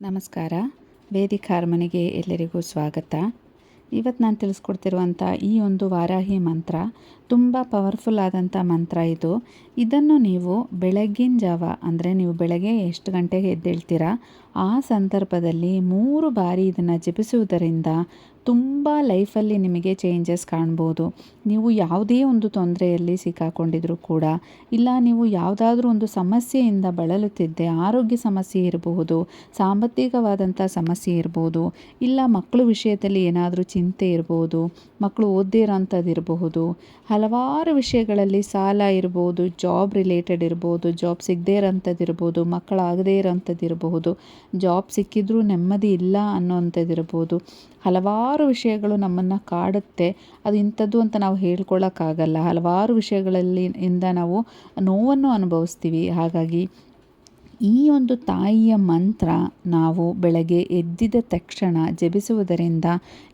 ನಮಸ್ಕಾರ. ವೇದಿಕ ಹಾರ್ಮನಿಗೆ ಎಲ್ಲರಿಗೂ ಸ್ವಾಗತ. ಇವತ್ತು ನಾನು ತಿಳಿಸ್ಕೊಡ್ತಿರುವಂಥ ಈ ಒಂದು ವಾರಾಹಿ ಮಂತ್ರ ತುಂಬ ಪವರ್ಫುಲ್ ಆದಂಥ ಮಂತ್ರ ಇದು. ಇದನ್ನು ನೀವು ಬೆಳಗ್ಗಿನ ಜಾವ, ಅಂದರೆ ನೀವು ಬೆಳಗ್ಗೆ ಎಷ್ಟು ಗಂಟೆಗೆ ಎದ್ದೇಳ್ತೀರಾ, ಆ ಸಂದರ್ಭದಲ್ಲಿ ಮೂರು ಬಾರಿ ಇದನ್ನು ಜಪಿಸುವುದರಿಂದ ತುಂಬ ಲೈಫಲ್ಲಿ ನಿಮಗೆ ಚೇಂಜಸ್ ಕಾಣ್ಬೋದು. ನೀವು ಯಾವುದೇ ಒಂದು ತೊಂದರೆಯಲ್ಲಿ ಸಿಕ್ಕಾಕೊಂಡಿದ್ರು ಕೂಡ, ಇಲ್ಲ ನೀವು ಯಾವುದಾದ್ರೂ ಒಂದು ಸಮಸ್ಯೆಯಿಂದ ಬಳಲುತ್ತಿದ್ದೆ, ಆರೋಗ್ಯ ಸಮಸ್ಯೆ ಇರಬಹುದು ಸಾಂಬತ್ತಿಕವಾದಂಥ ಸಮಸ್ಯೆ ಇರ್ಬೋದು, ಇಲ್ಲ ಮಕ್ಕಳು ವಿಷಯದಲ್ಲಿ ಏನಾದರೂ ಚಿಂತೆ ಇರ್ಬೋದು, ಮಕ್ಕಳು ಓದದೇ ಇರೋಂಥದ್ದು ಇರಬಹುದು ಹಲವಾರು ವಿಷಯಗಳಲ್ಲಿ ಸಾಲ ಇರ್ಬೋದು ಜಾಬ್ ರಿಲೇಟೆಡ್ ಇರ್ಬೋದು ಜಾಬ್ ಸಿಗದೇ ಇರೋಂಥದ್ದು ಇರ್ಬೋದು ಮಕ್ಕಳಾಗದೇ ಇರೋಂಥದ್ದು ಇರಬಹುದು ಜಾಬ್ ಸಿಕ್ಕಿದ್ರೂ ನೆಮ್ಮದಿ ಇಲ್ಲ ಅನ್ನೋವಂಥದ್ದು ಇರ್ಬೋದು, ಹಲವಾರು ವಿಷಯಗಳು ನಮ್ಮನ್ನು ಕಾಡುತ್ತೆ. ಅದು ಇಂಥದ್ದು ಅಂತ ನಾವು ಹೇಳ್ಕೊಳ್ಳೋಕ್ಕಾಗಲ್ಲ ಹಲವಾರು ವಿಷಯಗಳಲ್ಲಿ ಇಂದ ನಾವು ನೋವನ್ನು ಅನುಭವಿಸ್ತೀವಿ. ಹಾಗಾಗಿ ಈ ಒಂದು ತಾಯಿಯ ಮಂತ್ರ ನಾವು ಬೆಳಗ್ಗೆ ಎದ್ದಿದ ತಕ್ಷಣ ಜಪಿಸುವುದರಿಂದ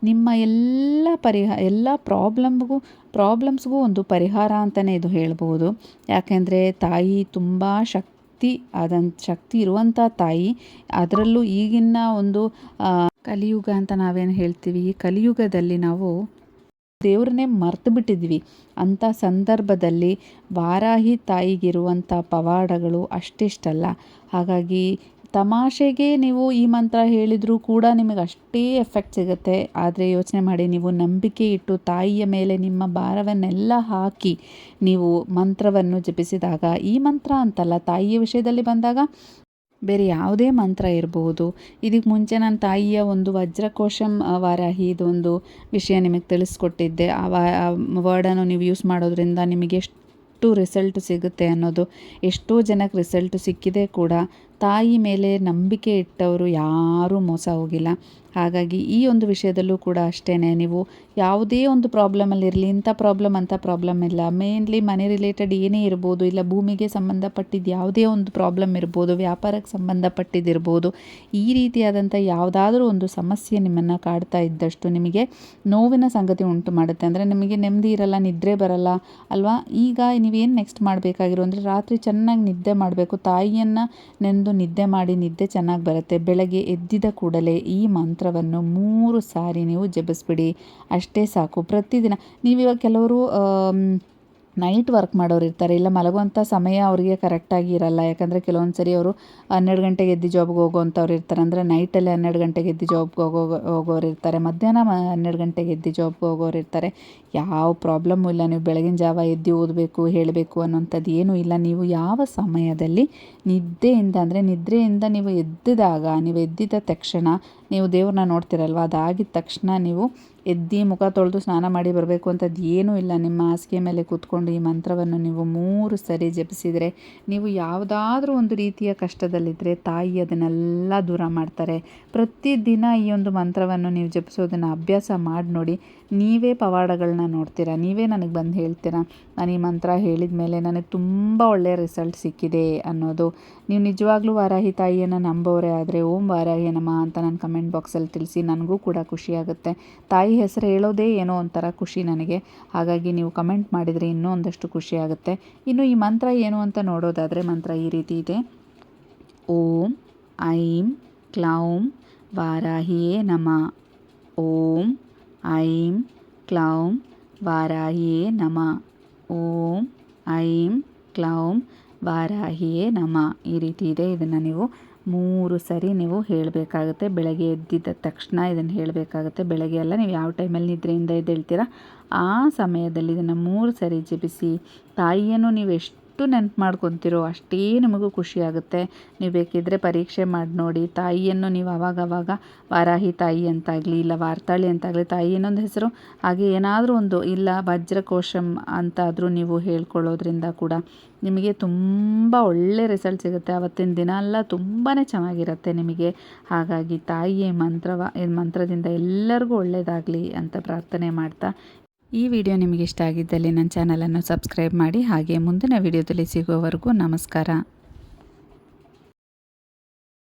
ನಿಮ್ಮ ಎಲ್ಲ ಪರಿಹ, ಎಲ್ಲ ಪ್ರಾಬ್ಲಮ್ಗೂ, ಪ್ರಾಬ್ಲಮ್ಸ್ಗೂ ಒಂದು ಪರಿಹಾರ ಅಂತಲೇ ಇದು ಹೇಳ್ಬೋದು. ಯಾಕೆಂದರೆ ತಾಯಿ ತುಂಬ ಶಕ್ತಿ ಆದಂಥ ಶಕ್ತಿ ಇರುವಂಥ ತಾಯಿ, ಅದರಲ್ಲೂ ಈಗಿನ ಒಂದು ಕಲಿಯುಗ ಅಂತ ನಾವೇನು ಹೇಳ್ತೀವಿ? ಈ ಕಲಿಯುಗದಲ್ಲಿ ನಾವು ದೇವ್ರನ್ನೇ ಮರ್ತು ಬಿಟ್ಟಿದ್ವಿ. ಅಂಥ ಸಂದರ್ಭದಲ್ಲಿ ವಾರಾಹಿ ತಾಯಿಗಿರುವಂಥ ಪವಾಡಗಳು ಅಷ್ಟಿಷ್ಟಲ್ಲ. ಹಾಗಾಗಿ ತಮಾಷೆಗೆ ನೀವು ಈ ಮಂತ್ರ ಹೇಳಿದರೂ ಕೂಡ ನಿಮಗೆ ಅಷ್ಟೇ ಎಫೆಕ್ಟ್ ಸಿಗುತ್ತೆ. ಆದರೆ ಯೋಚನೆ ಮಾಡಿ, ನೀವು ನಂಬಿಕೆ ಇಟ್ಟು ತಾಯಿಯ ಮೇಲೆ ನಿಮ್ಮ ಭಾರವನ್ನೆಲ್ಲ ಹಾಕಿ ನೀವು ಮಂತ್ರವನ್ನು ಜಪಿಸಿದಾಗ, ಈ ಮಂತ್ರ ಅಂತಲ್ಲ, ತಾಯಿಯ ವಿಷಯದಲ್ಲಿ ಬಂದಾಗ ಬೇರೆ ಯಾವುದೇ ಮಂತ್ರ ಇರಬಹುದು ಇದಕ್ಕೆ ಮುಂಚೆ ನನ್ನ ತಾಯಿಯ ಒಂದು ವಜ್ರಕೋಶಂ ವಾರಾಹಿ ಇದೊಂದು ವಿಷಯ ನಿಮಗೆ ತಿಳಿಸ್ಕೊಟ್ಟಿದ್ದೆ. ಆ ವರ್ಡನ್ನು ನೀವು ಯೂಸ್ ಮಾಡೋದ್ರಿಂದ ನಿಮಗೆ ಎಷ್ಟು ರಿಸಲ್ಟ್ ಸಿಗುತ್ತೆ ಅನ್ನೋದು, ಎಷ್ಟೋ ಜನಕ್ಕೆ ರಿಸಲ್ಟ್ ಸಿಕ್ಕಿದೆ ಕೂಡ ತಾಯಿ ಮೇಲೆ ನಂಬಿಕೆ ಇಟ್ಟವರು ಯಾರೂ ಮೋಸ ಹೋಗಿಲ್ಲ. ಹಾಗಾಗಿ ಈ ಒಂದು ವಿಷಯದಲ್ಲೂ ಕೂಡ ಅಷ್ಟೇ ನೀವು ಯಾವುದೇ ಒಂದು ಪ್ರಾಬ್ಲಮಲ್ಲಿರಲಿ ಇಂಥ ಪ್ರಾಬ್ಲಮ್, ಅಂಥ ಪ್ರಾಬ್ಲಮ್ ಇಲ್ಲ. ಮೇನ್ಲಿ ಮನೆ ರಿಲೇಟೆಡ್ ಏನೇ ಇರ್ಬೋದು, ಇಲ್ಲ ಭೂಮಿಗೆ ಸಂಬಂಧಪಟ್ಟಿದ್ದು ಯಾವುದೇ ಒಂದು ಪ್ರಾಬ್ಲಮ್ ಇರ್ಬೋದು, ವ್ಯಾಪಾರಕ್ಕೆ ಸಂಬಂಧಪಟ್ಟಿದ್ದಿರ್ಬೋದು, ಈ ರೀತಿಯಾದಂಥ ಯಾವುದಾದ್ರೂ ಒಂದು ಸಮಸ್ಯೆ ನಿಮ್ಮನ್ನು ಕಾಡ್ತಾ ಇದ್ದಷ್ಟು ನಿಮಗೆ ನೋವಿನ ಸಂಗತಿ ಉಂಟು ಮಾಡುತ್ತೆ. ಅಂದರೆ ನಿಮಗೆ ನೆಮ್ಮದಿ ಇರಲ್ಲ, ನಿದ್ರೆ ಬರಲ್ಲ, ಅಲ್ವಾ? ಈಗ ನೀವೇನು ನೆಕ್ಸ್ಟ್ ಮಾಡಬೇಕಾಗಿರೋ ಅಂದರೆ ರಾತ್ರಿ ಚೆನ್ನಾಗಿ ನಿದ್ದೆ ಮಾಡಬೇಕು, ತಾಯಿಯನ್ನು ನೆಂದು ನಿದ್ದೆ ಮಾಡಿ ನಿದ್ದೆ ಚೆನ್ನಾಗಿ ಬರುತ್ತೆ. ಬೆಳಗ್ಗೆ ಎದ್ದಿದ ಕೂಡಲೇ ಈ ಮಂತ್ರವನ್ನು ಮೂರು ಸಾರಿ ನೀವು ಜಪಿಸ್ಬಿಡಿ. ಅಷ್ಟೇ ಸಾಕು. ಪ್ರತಿದಿನ ನೀವಿವಾಗ ಕೆಲವರು ನೈಟ್ ವರ್ಕ್ ಮಾಡೋರು ಇರ್ತಾರೆ. ಇಲ್ಲ, ಮಲಗುವಂಥ ಸಮಯ ಅವರಿಗೆ ಕರೆಕ್ಟಾಗಿ ಇರಲ್ಲ. ಯಾಕಂದರೆ ಕೆಲವೊಂದು ಸರಿ ಅವರು ಹನ್ನೆರಡು ಗಂಟೆಗೆ ಎದ್ದು ಜಾಬ್ಗೆ ಹೋಗೋವಂಥವ್ರು ಇರ್ತಾರೆ. ಅಂದರೆ ನೈಟಲ್ಲಿ ಹನ್ನೆರಡು ಗಂಟೆಗೆ ಎದ್ದು ಜಾಬ್ಗೆ ಹೋಗೋ, ಹೋಗೋರು ಇರ್ತಾರೆ. ಮಧ್ಯಾಹ್ನ ಹನ್ನೆರಡು ಗಂಟೆಗೆ ಎದ್ದು ಜಾಬ್ಗೆ ಹೋಗೋರು ಇರ್ತಾರೆ. ಯಾವ ಪ್ರಾಬ್ಲಮ್ಮು ಇಲ್ಲ. ನೀವು ಬೆಳಗಿನ ಜಾವ ಎದ್ದು ಓದಬೇಕು, ಹೇಳಬೇಕು ಅನ್ನೋಂಥದ್ದು ಏನೂ ಇಲ್ಲ. ನೀವು ಯಾವ ಸಮಯದಲ್ಲಿ ನಿದ್ದೆಯಿಂದ, ಅಂದರೆ ನಿದ್ರೆಯಿಂದ ನೀವು ಎದ್ದಿದಾಗ, ನೀವು ಎದ್ದಿದ ತಕ್ಷಣ ನೀವು ದೇವ್ರನ್ನ ನೋಡ್ತಿರಲ್ವ? ಅದಾಗಿದ ತಕ್ಷಣ ನೀವು ಎದ್ದು ಮುಖ ತೊಳೆದು ಸ್ನಾನ ಮಾಡಿ ಬರಬೇಕು ಅಂತದ್ದು ಏನೂ ಇಲ್ಲ. ನಿಮ್ಮ ಹಾಸಿಗೆ ಮೇಲೆ ಕೂತ್ಕೊಂಡು ಈ ಮಂತ್ರವನ್ನು ನೀವು ಮೂರು ಸರಿ ಜಪಿಸಿದರೆ, ನೀವು ಯಾವುದಾದ್ರೂ ಒಂದು ರೀತಿಯ ಕಷ್ಟದಲ್ಲಿದ್ದರೆ ತಾಯಿ ಅದನ್ನೆಲ್ಲ ದೂರ ಮಾಡ್ತಾರೆ. ಪ್ರತಿದಿನ ಈ ಒಂದು ಮಂತ್ರವನ್ನು ನೀವು ಜಪಿಸೋದನ್ನು ಅಭ್ಯಾಸ ಮಾಡಿ ನೋಡಿ, ನೀವೇ ಪವಾಡಗಳನ್ನ ನೋಡ್ತೀರಾ? ನೀವೇ ನನಗೆ ಬಂದು ಹೇಳ್ತೀರಾ? ನಾನು ಈ ಮಂತ್ರ ಹೇಳಿದ ಮೇಲೆ ನನಗೆ ತುಂಬ ಒಳ್ಳೆಯ ರಿಸಲ್ಟ್ ಸಿಕ್ಕಿದೆ ಅನ್ನೋದು. ನೀವು ನಿಜವಾಗ್ಲೂ ವಾರಾಹಿ ತಾಯಿಯನ್ನು ನಂಬೋರೇ ಆದರೆ ಓಂ ವಾರಾಹಿ ನಮ ಅಂತ ನಾನು ಕಮೆಂಟ್ ಬಾಕ್ಸಲ್ಲಿ ತಿಳಿಸಿ ನನಗೂ ಕೂಡ ಖುಷಿಯಾಗುತ್ತೆ ತಾಯಿ ಹೆಸರು ಹೇಳೋದೇ ಏನೋ ಒಂಥರ ಖುಷಿ ನನಗೆ. ಹಾಗಾಗಿ ನೀವು ಕಮೆಂಟ್ ಮಾಡಿದರೆ ಇನ್ನೂ ಒಂದಷ್ಟು ಖುಷಿಯಾಗುತ್ತೆ ಇನ್ನು ಈ ಮಂತ್ರ ಏನು ಅಂತ ನೋಡೋದಾದರೆ ಮಂತ್ರ ಈ ರೀತಿ ಇದೆ. ಓಂ ಐಂ ಕ್ಲೌಂ ವಾರಾಹಿಯೇ ನಮ. ಓಂ ಐಂ ಕ್ಲೌಂ ವಾರಾಹಿಯೇ ನಮ. ಓಂ, ಐಂ, ಕ್ಲೌಂ ವಾರಾಹಿಯೇ ನಮ. ಈ ರೀತಿ ಇದೆ. ಇದನ್ನು ನೀವು ಮೂರು ಸರಿ ನೀವು ಹೇಳಬೇಕಾಗುತ್ತೆ. ಬೆಳಗ್ಗೆ ಎದ್ದಿದ್ದ ತಕ್ಷಣ ಇದನ್ನು ಹೇಳಬೇಕಾಗುತ್ತೆ. ಬೆಳಗ್ಗೆ ಎಲ್ಲ ನೀವು ಯಾವ ಟೈಮಲ್ಲಿ ನಿದ್ರೆಯಿಂದ ಎದ್ದೇಳ್ತೀರ? ಆ ಸಮಯದಲ್ಲಿ ಇದನ್ನು ಮೂರು ಸರಿ ಜಪಿಸಿ ತಾಯಿಯನ್ನು ನೀವು ಎಷ್ಟು ಎಷ್ಟು ನೆನಪು ಮಾಡ್ಕೊತಿರೋ, ಅಷ್ಟೇ ನಿಮಗೂ ಖುಷಿಯಾಗುತ್ತೆ ನೀವು ಬೇಕಿದ್ದರೆ ಪರೀಕ್ಷೆ ಮಾಡಿ ನೋಡಿ. ತಾಯಿಯನ್ನು ನೀವು ಅವಾಗವಾಗ ವಾರಾಹಿ ತಾಯಿ ಅಂತಾಗಲಿ, ಇಲ್ಲ ವಾರ್ತಾಳಿ ಅಂತಾಗಲಿ, ತಾಯಿ ಇನ್ನೊಂದು ಹೆಸರು, ಹಾಗೆ ಏನಾದರೂ ಒಂದು, ಇಲ್ಲ ವಜ್ರಕೋಶಂ ಅಂತಾದರೂ ನೀವು ಹೇಳ್ಕೊಳ್ಳೋದ್ರಿಂದ ಕೂಡ ನಿಮಗೆ ತುಂಬ ಒಳ್ಳೆ ರಿಸಲ್ಟ್ ಸಿಗುತ್ತೆ. ಆವತ್ತಿನ ದಿನ ಎಲ್ಲ ತುಂಬಾ ಚೆನ್ನಾಗಿರುತ್ತೆ ನಿಮಗೆ. ಹಾಗಾಗಿ ತಾಯಿಯ ಮಂತ್ರವ, ಮಂತ್ರದಿಂದ ಎಲ್ಲರಿಗೂ ಒಳ್ಳೆಯದಾಗಲಿ ಅಂತ ಪ್ರಾರ್ಥನೆ ಮಾಡ್ತಾ ಈ ವಿಡಿಯೋ ನಿಮಗೆ ಇಷ್ಟ ಆಗಿದ್ದಲ್ಲಿ ನನ್ನ ಚಾನಲನ್ನು ಸಬ್ಸ್ಕ್ರೈಬ್ ಮಾಡಿ ಹಾಗೆ ಮುಂದಿನ ವಿಡಿಯೋದಲ್ಲಿ ಸಿಗುವವರೆಗೂ ನಮಸ್ಕಾರ.